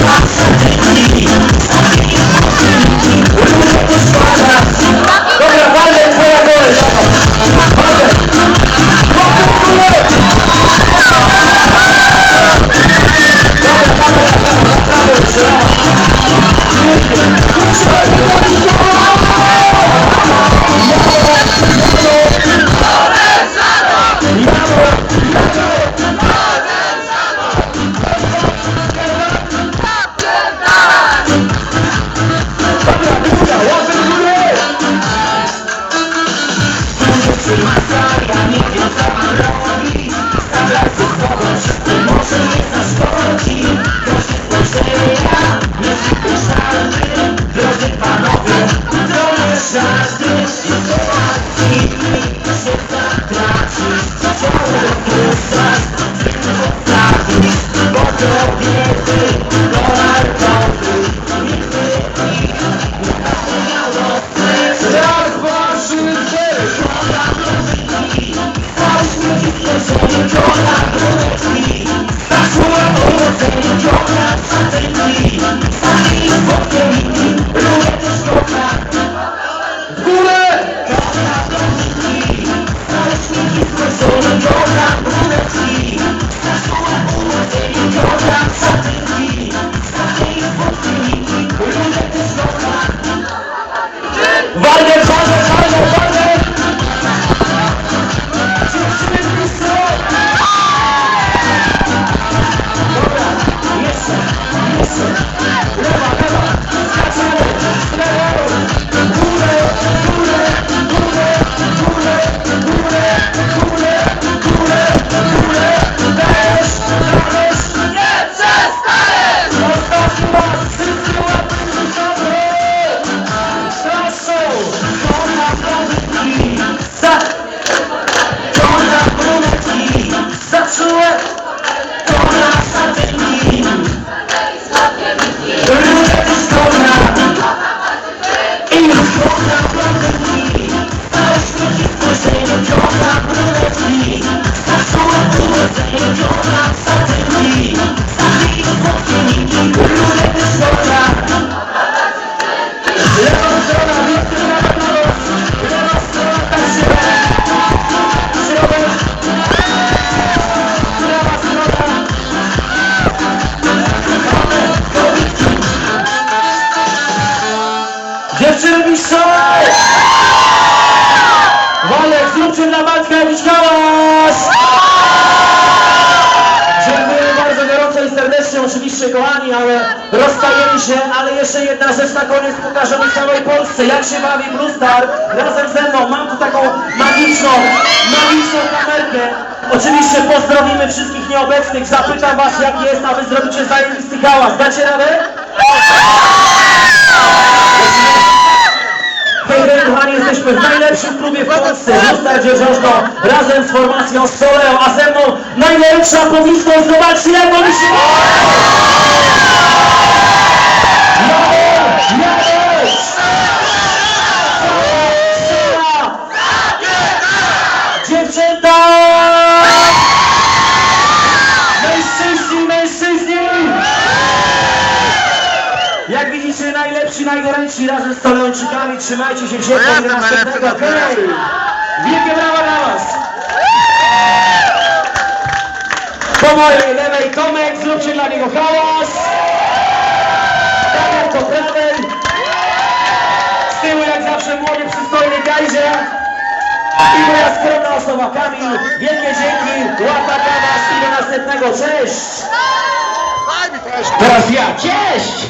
Nossa! Getirmiş sana! Walek, zróbcie dla Maćka jakiś hałas! Dziękuję bardzo gorąco i serdecznie, oczywiście kochani, ale rozstajemy się, ale jeszcze jedna rzecz na koniec pokażemy całej Polsce, jak się bawi Blue Star razem ze mną. Mam tu taką magiczną, magiczną kamerkę. Oczywiście pozdrowimy wszystkich nieobecnych, zapytam was jak jest, a wy zrobicie zajebisty hałas. Dacie radę? Hej, kochani, jesteśmy w najlepszym klubie w Polsce, w Star Dzierżożno, razem z formacją Soleo, a ze mną najlepsza publiczność, zobaczcie jak się... Jak widzicie, najlepsi, najgorętsi razem z Toleonczykami. Trzymajcie się w No ja następnego. Hej! Wielkie brawa dla was! Po mojej lewej Tomek, zróbcie dla niego hałas! Damian po prawej! Z tyłu jak zawsze młody, przystojny gajże! I moja skromna osoba Kamil. Wielkie dzięki, łapa dla was i do następnego. Cześć! Teraz ja. Cześć!